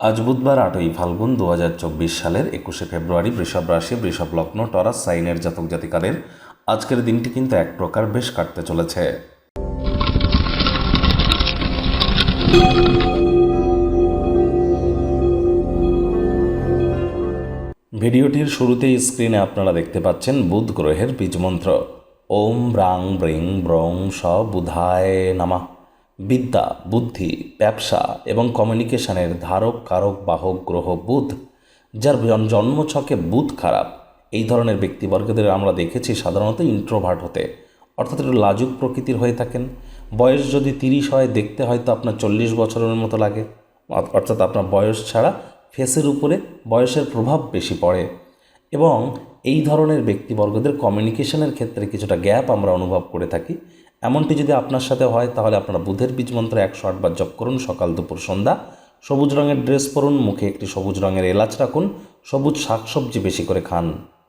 আজ বুধবার আটই ফাল্গুন দু হাজার চব্বিশ সালের একুশে ফেব্রুয়ারি বৃষভ রাশি, বৃষভ লগ্ন, টরাস, সাইনের জাতক জাতিকাদের আজকের দিনটি কিন্তু এক প্রকার বেশ কাটতে চলেছে। ভিডিওটির শুরুতেই স্ক্রিনে আপনারা দেখতে পাচ্ছেন বুধ গ্রহের বীজমন্ত্র। ওম ব্রাং ব্রিং ব্রং স বুধায় নামা। বিদ্যা, বুদ্ধি, ব্যবসা এবং কমিউনিকেশনের ধারক, কারক, বাহক, গ্রহ, বুধ, যার জন্মছকে বুধ খারাপ। এই ধরনের ব্যক্তিবর্গদের আমরা দেখেছি সাধারণত ইন্ট্রোভার্ট হতে। অর্থাৎ একটু লাজুক প্রকৃতির হয়ে থাকেন। বয়স যদি তিরিশ হয়, দেখতে হয়তো আপনার চল্লিশ বছরের মতো লাগে। অর্থাৎ আপনার বয়স ছাড়া ফেসের উপরে বয়সের প্রভাব বেশি পড়ে। এবং এই ধরনের ব্যক্তিবর্গদের কমিউনিকেশনের ক্ষেত্রে কিছুটা গ্যাপ আমরা অনুভব করে থাকি। এমনটি যদি আপনার সাথে হয়, তাহলে আপনারা বুধের বীজ মন্ত্র একশো আটবার জপ করুন সকাল দুপুর সন্ধ্যা। সবুজ রঙের ড্রেস পরুন, মুখে একটি সবুজ রঙের এলাচ রাখুন, সবুজ শাকসবজি বেশি করে খান।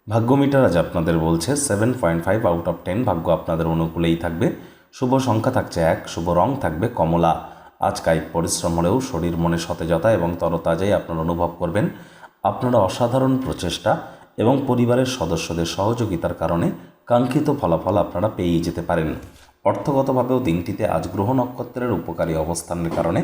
ভাগ্য মিটার আজ আপনাদের বলছে seven point five out of ten ভাগ্য আপনাদের অনুকূলেই থাকবে। শুভ সংখ্যা থাকছে এক, শুভ রং থাকবে কমলা। আজ কায়িক পরিশ্রম হলেও শরীর মনে সতেজতা এবং তরতাজাই আপনারা অনুভব করবেন। আপনারা অসাধারণ প্রচেষ্টা। এবং পরিবারের সদস্যদের সহযোগিতার কারণে কাঙ্ক্ষিত ফলাফল আপনারা পেয়েই যেতে পারেন। অর্থগতভাবেও দিনটিতে আজ গ্রহ নক্ষত্রের উপকারী অবস্থানের কারণে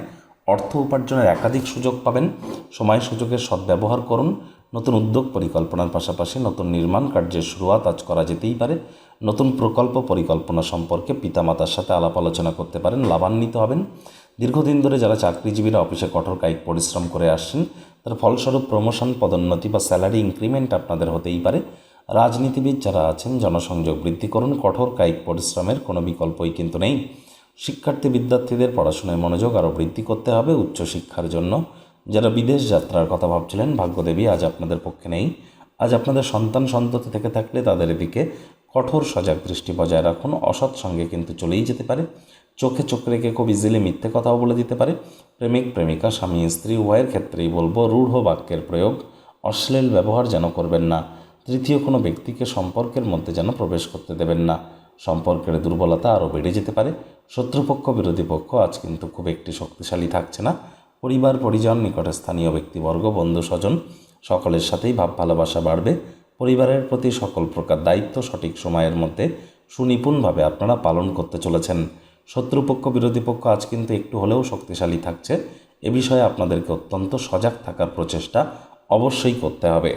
অর্থ উপার্জনের একাধিক সুযোগ পাবেন। সময় সুযোগের সদ্ব্যবহার করুন। নতুন উদ্যোগ পরিকল্পনার পাশাপাশি নতুন নির্মাণ কার্যের শুরুয়াত আজ করা যেতেই পারে। নতুন প্রকল্প পরিকল্পনা সম্পর্কে পিতামাতার সাথে আলাপ আলোচনা করতে পারেন, লাভান্বিত হবেন। দীর্ঘদিন ধরে যারা চাকরিজীবীরা অফিসে কঠোর কায়িক পরিশ্রম করে আসছেন, তার ফলস্বরূপ প্রমোশন পদোন্নতি বা স্যালারি ইনক্রিমেন্ট আপনাদের হতেই পারে। রাজনীতিবিদ যারা আছেন, জনসংযোগ বৃদ্ধি করুন, কঠোর কায়িক পরিশ্রমের কোনো বিকল্পই কিন্তু নেই। শিক্ষার্থী বিদ্যার্থীদের পড়াশোনায় মনোযোগ আরও বৃদ্ধি করতে হবে উচ্চশিক্ষার জন্য। যারা বিদেশ যাত্রার কথা ভাবছিলেন, ভাগ্যদেবী আজ আপনাদের পক্ষে নেই। আজ আপনাদের সন্তান সন্ততি থেকে থাকলে তাদের দিকে কঠোর সজাগ দৃষ্টি বজায় রাখুন। অসৎ সঙ্গে কিন্তু চলেই যেতে পারে। চোখে চোখ রেখে খুব ইজিলি মিথ্যে কথাও বলে দিতে পারে। প্রেমিক, প্রেমিকা, স্বামী, স্ত্রী, উভয়ের ক্ষেত্রেই বলব, রূঢ় বাক্যের প্রয়োগ। অশ্লীল ব্যবহার যেন করবেন না। তৃতীয়, কোনো ব্যক্তিকে সম্পর্কের মধ্যে যেন প্রবেশ করতে দেবেন না। সম্পর্কের দুর্বলতা আরও বেড়ে যেতে পারে। শত্রুপক্ষ, বিরোধী পক্ষ আজ কিন্তু খুব একটি শক্তিশালী থাকছে না। পরিবার, পরিজন নিকটে স্থানীয় ব্যক্তিবর্গ, বন্ধু, স্বজন সকলের সাথেই ভাব ভালোবাসা বাড়বে। পরিবারের প্রতি সকল প্রকার দায়িত্ব সঠিক সময়ের মধ্যে সুনিপুণভাবে আপনারা পালন করতে চলেছেন। শত্রুপক্ষ, বিরোধী পক্ষ আজ কিন্তু একটু হলেও শক্তিশালী থাকছে। এ বিষয়ে আপনাদেরকে অত্যন্ত সজাগ থাকার প্রচেষ্টা অবশ্যই করতে হবে।